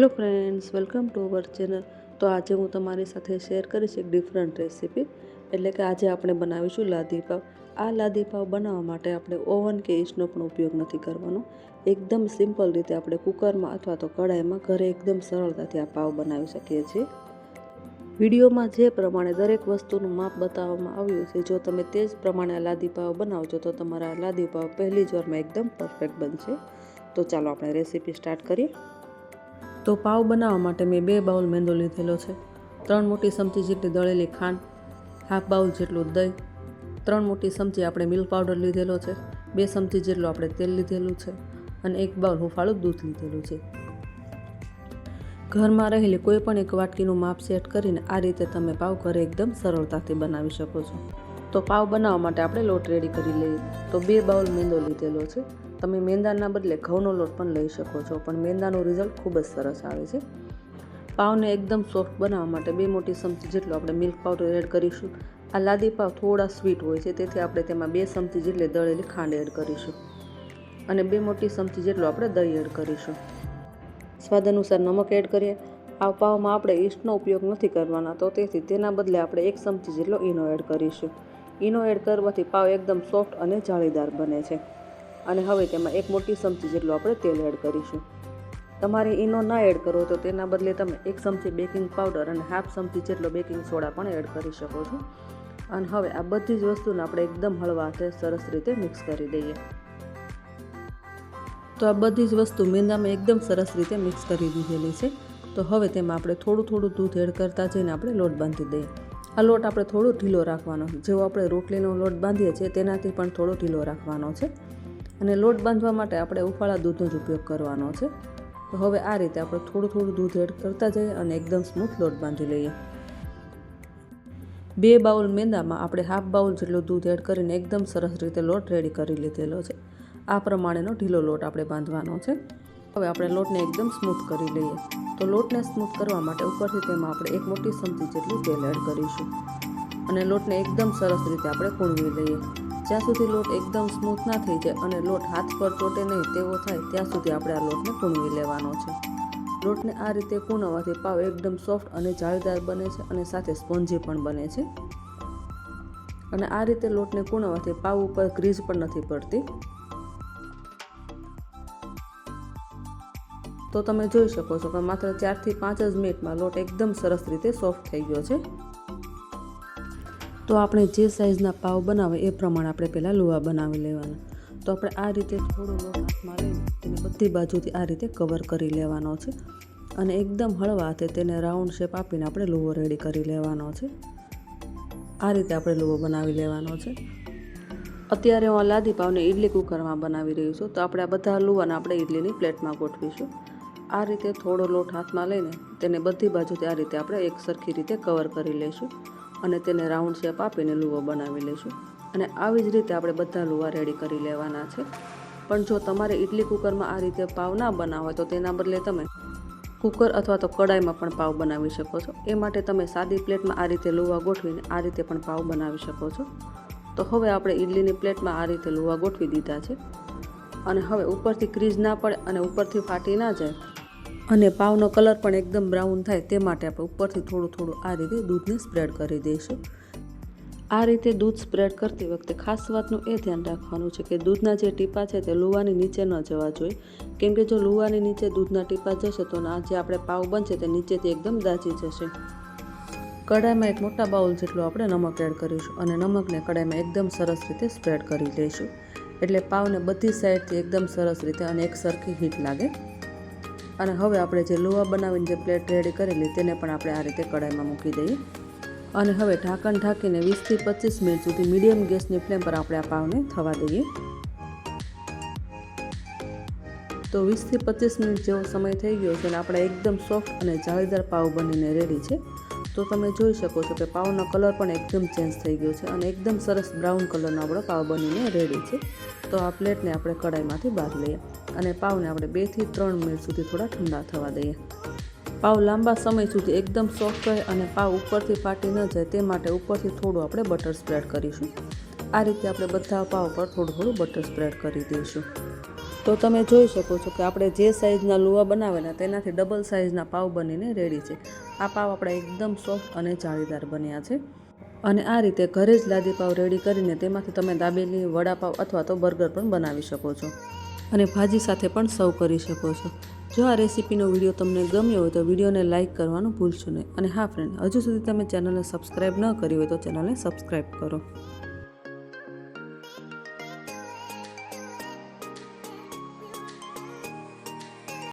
Hello friends welcome to our channel તો આજે હું તમારી સાથે શેર કરીશ એક ડિફરન્ટ રેસીપી એટલે કે આજે આપણે બનાવીશું લાદી પાવ. આ લાદી પાવ બનાવવા માટે આપણે ઓવન કે ઈસ્ટનો પણ ઉપયોગ નથી કરવાનો. એકદમ સિમ્પલ રીતે આપણે કુકરમાં અથવા તો કઢાઈમાં ઘરે એકદમ સરળતાથી આ પાવ બનાવી શકીએ છીએ. વિડીયોમાં જે પ્રમાણે દરેક વસ્તુનું માપ બતાવવામાં આવ્યું છે, જો તમે તે જ પ્રમાણે આ લાદી પાવ બનાવજો, તો તમારા લાદી પાવ પહેલી જ વારમાં એકદમ પરફેક્ટ બનશે. તો ચાલો આપણે રેસીપી સ્ટાર્ટ કરીએ. તો પાવ બનાવવા માટે મેં બે બાઉલ મેંદો લીધેલો છે. ત્રણ મોટી ચમચી જેટલી દળેલી ખાંડ, હાફ બાઉલ જેટલું દહીં, ત્રણ મોટી ચમચી આપણે મિલ્ક પાવડર લીધેલો છે, બે ચમચી જેટલું આપણે તેલ લીધેલું છે અને એક બાઉલ હુંફાળું દૂધ લીધેલું છે. ઘરમાં રહેલી કોઈ પણ એક વાટકીનું માપ સેટ કરીને આ રીતે તમે પાવ ઘરે એકદમ સરળતાથી બનાવી શકો છો. તો પાવ બનાવવા માટે આપણે લોટ રેડી કરી લઈએ. તો બે બાઉલ મેંદો લીધેલો છે. તમે મેંદાના બદલે ઘઉંનો લોટ પણ લઈ શકો છો, પણ મેંદાનું રિઝલ્ટ ખૂબ જ સરસ આવે છે. પાવને એકદમ સોફ્ટ બનાવવા માટે બે મોટી ચમચી જેટલું આપણે મિલ્ક પાવડર એડ કરીશું. આ લાદી પાવ થોડા સ્વીટ હોય છે, તેથી આપણે તેમાં બે ચમચી જેટલી દળેલી ખાંડ એડ કરીશું. અને બે મોટી ચમચી જેટલું આપણે દહીં એડ કરીશું. સ્વાદ અનુસાર નમક એડ કરીએ. આ પાવમાં આપણે ઈસ્ટનો ઉપયોગ નથી કરવાના, તો તેથી તેના બદલે આપણે એક ચમચી જેટલો ઈનો એડ કરીશું. ઈનો એડ કરવાથી પાવ એકદમ સોફ્ટ અને જાળીદાર બને છે. અને હવે તેમાં એક મોટી ચમચી જેટલું આપણે તેલ એડ કરીશું. તમારે ઈનો ના એડ કરો તો તેના બદલે તમે એક ચમચી બેકિંગ પાવડર અને હાફ ચમચી જેટલો બેકિંગ સોડા પણ એડ કરી શકો છો. અને હવે આ બધી જ વસ્તુને આપણે એકદમ હળવા હાથે સરસ રીતે મિક્સ કરી દઈએ. તો આ બધી જ વસ્તુ મેંદામાં એકદમ સરસ રીતે મિક્સ કરી દીધેલી છે. તો હવે તેમાં આપણે થોડું થોડું દૂધ એડ કરતા જઈને આપણે લોટ બાંધી દઈએ. આ લોટ આપણે થોડો ઢીલો રાખવાનો છે. જેવો આપણે રોટલીનો લોટ બાંધીએ છીએ તેનાથી પણ થોડો ઢીલો રાખવાનો છે. અને લોટ બાંધવા માટે આપણે ઉફાળા દૂધનો જ ઉપયોગ કરવાનો છે. તો હવે આ રીતે આપણે થોડું થોડું દૂધ એડ કરતા જઈએ અને એકદમ સ્મૂથ લોટ બાંધી લઈએ. બે બાઉલ મેંદામાં આપણે હાફ બાઉલ જેટલું દૂધ એડ કરીને એકદમ સરસ રીતે લોટ રેડી કરી લીધેલો છે. આ પ્રમાણેનો ઢીલો લોટ આપણે બાંધવાનો છે. હવે આપણે લોટને એકદમ સ્મૂથ કરી લઈએ. તો લોટને સ્મૂથ કરવા માટે ઉપરથી તેમાં આપણે એક મોટી ચમચી જેટલું તેલ એડ કરીશું. અને લોટને એકદમ સરસ રીતે આપણે કૂણવી લઈએ. જ્યાં સુધી લોટ એકદમ સ્મૂથ ના થઈ જાય અને લોટ હાથ પર ચોટે નહીં તેવો થાય, ત્યાં સુધી આપણે આ લોટને કૂણવી લેવાનો છે. લોટને આ રીતે કૂણવવાથી પાવ એકદમ સોફ્ટ અને જાળીદાર બને છે અને સાથે સ્પોન્જી પણ બને છે. અને આ રીતે લોટને કૂણવવાથી પાવ ઉપર ગ્રીઝ પણ નથી પડતી. તો તમે જોઈ શકો છો કે માત્ર ચારથી પાંચ જ મિનિટમાં લોટ એકદમ સરસ રીતે સોફ્ટ થઈ ગયો છે. તો આપણે જે સાઇઝના પાવ બનાવે એ પ્રમાણે આપણે પહેલાં લુવા બનાવી લેવાના. તો આપણે આ રીતે થોડો લોટ હાથમાં લઈને તેને બધી બાજુથી આ રીતે કવર કરી લેવાનો છે. અને એકદમ હળવા હાથે તેને રાઉન્ડ શેપ આપીને આપણે લુવો રેડી કરી લેવાનો છે. આ રીતે આપણે લુવો બનાવી લેવાનો છે. અત્યારે હું લાદી પાવને ઇડલી કુકરમાં બનાવી રહ્યું છું. તો આપણે આ બધા લુવાને આપણે ઇડલીની પ્લેટમાં ગોઠવીશું. આ રીતે થોડો લોટ હાથમાં લઈને તેને બધી બાજુથી આ રીતે આપણે એક સરખી રીતે કવર કરી લઈશું. અને તેને રાઉન્ડ શેપ આપીને લુવો બનાવી લઈશું. અને આવી જ રીતે આપણે બધા લુવા રેડી કરી લેવાના છે. પણ જો તમારે ઇડલી કુકરમાં આ રીતે પાવ ના બનાવ તો તેના બદલે તમે કુકર અથવા તો કડાઈમાં પણ પાવ બનાવી શકો છો. એ માટે તમે સાદી પ્લેટમાં આ રીતે લુવા ગોઠવીને આ રીતે પણ પાવ બનાવી શકો છો. તો હવે આપણે ઇડલીની પ્લેટમાં આ રીતે લુવા ગોઠવી દીધા છે. અને હવે ઉપરથી ક્રીઝ ના પડે અને ઉપરથી ફાટી ના જાય અને પાવનો કલર પણ એકદમ બ્રાઉન થાય તે માટે આપણે ઉપરથી થોડું થોડું આ રીતે દૂધને સ્પ્રેડ કરી દઈશું. આ રીતે દૂધ સ્પ્રેડ કરતી વખતે ખાસ વાતનું એ ધ્યાન રાખવાનું છે કે દૂધના જે ટીપા છે તે લુવાની નીચે ન જવા જોઈએ. કેમ કે જો લુવાની નીચે દૂધના ટીપા જશે તો આ જે આપણે પાવ બનશે તે નીચેથી એકદમ દાજી જશે. કડાઈમાં એક મોટા બાઉલ જેટલું આપણે નમક એડ કરીશું અને નમકને કડાઈમાં એકદમ સરસ રીતે સ્પ્રેડ કરી લઈશું. એટલે પાવને બધી સાઈડથી એકદમ સરસ રીતે અને એક સરખી હીટ લાગે. અને હવે આપણે જે લુવા બનાવીને જે પ્લેટ રેડી કરેલી, તેને પણ આપણે આ રીતે કઢાઈમાં મૂકી દઈએ. અને હવે ઢાંકણ ઢાંકીને વીસથી પચીસ મિનિટ સુધી મીડિયમ ગેસની ફ્લેમ પર આપણે આ પાવને થવા દઈએ. તો વીસથી પચીસ મિનિટ જેવો સમય થઈ ગયો છે અને આપણે એકદમ સોફ્ટ અને જાળીદાર પાવ બનીને રેડી છે. તો તમે જોઈ શકો છો કે પાવનો કલર પણ એકદમ ચેન્જ થઈ ગયો છે અને એકદમ સરસ બ્રાઉન કલરનો આપણો પાવ બનીને રેડી છે. તો આ પ્લેટને આપણે કડાઈમાંથી બહાર લઈએ. અને પાવને આપણે બેથી ત્રણ મિનિટ સુધી થોડા ઠંડા થવા દઈએ. પાવ લાંબા સમય સુધી એકદમ સોફ્ટ રહે અને પાવ ઉપરથી ફાટી ન જાય તે માટે ઉપરથી થોડું આપણે બટર સ્પ્રેડ કરીશું. આ રીતે આપણે બધા પાવ પર થોડું થોડું બટર સ્પ્રેડ કરી દઈશું. તો તમે જોઈ શકો છો કે આપણે જે સાઇઝના લુવા બનાવેલા તેનાથી ડબલ સાઇઝના પાવ બનીને રેડી છે. આ પાવ આપણા એકદમ સોફ્ટ અને જાળીદાર બન્યા છે. અને આ રીતે ઘરે જ લાદીપાવ રેડી કરીને તેમાંથી તમે દાબેલી, વડાપાવ અથવા તો બર્ગર પણ બનાવી શકો છો. અને ભાજી સાથે પણ સર્વ કરી શકો છો. જો આ રેસીપીનો વીડિયો તમને ગમ્યો હોય તો વિડીયોને લાઇક કરવાનું ભૂલશો નહીં. અને હા ફ્રેન્ડ હજુ સુધી તમે ચેનલને સબસ્ક્રાઈબ ન કરી હોય તો ચેનલને સબસ્ક્રાઈબ કરો.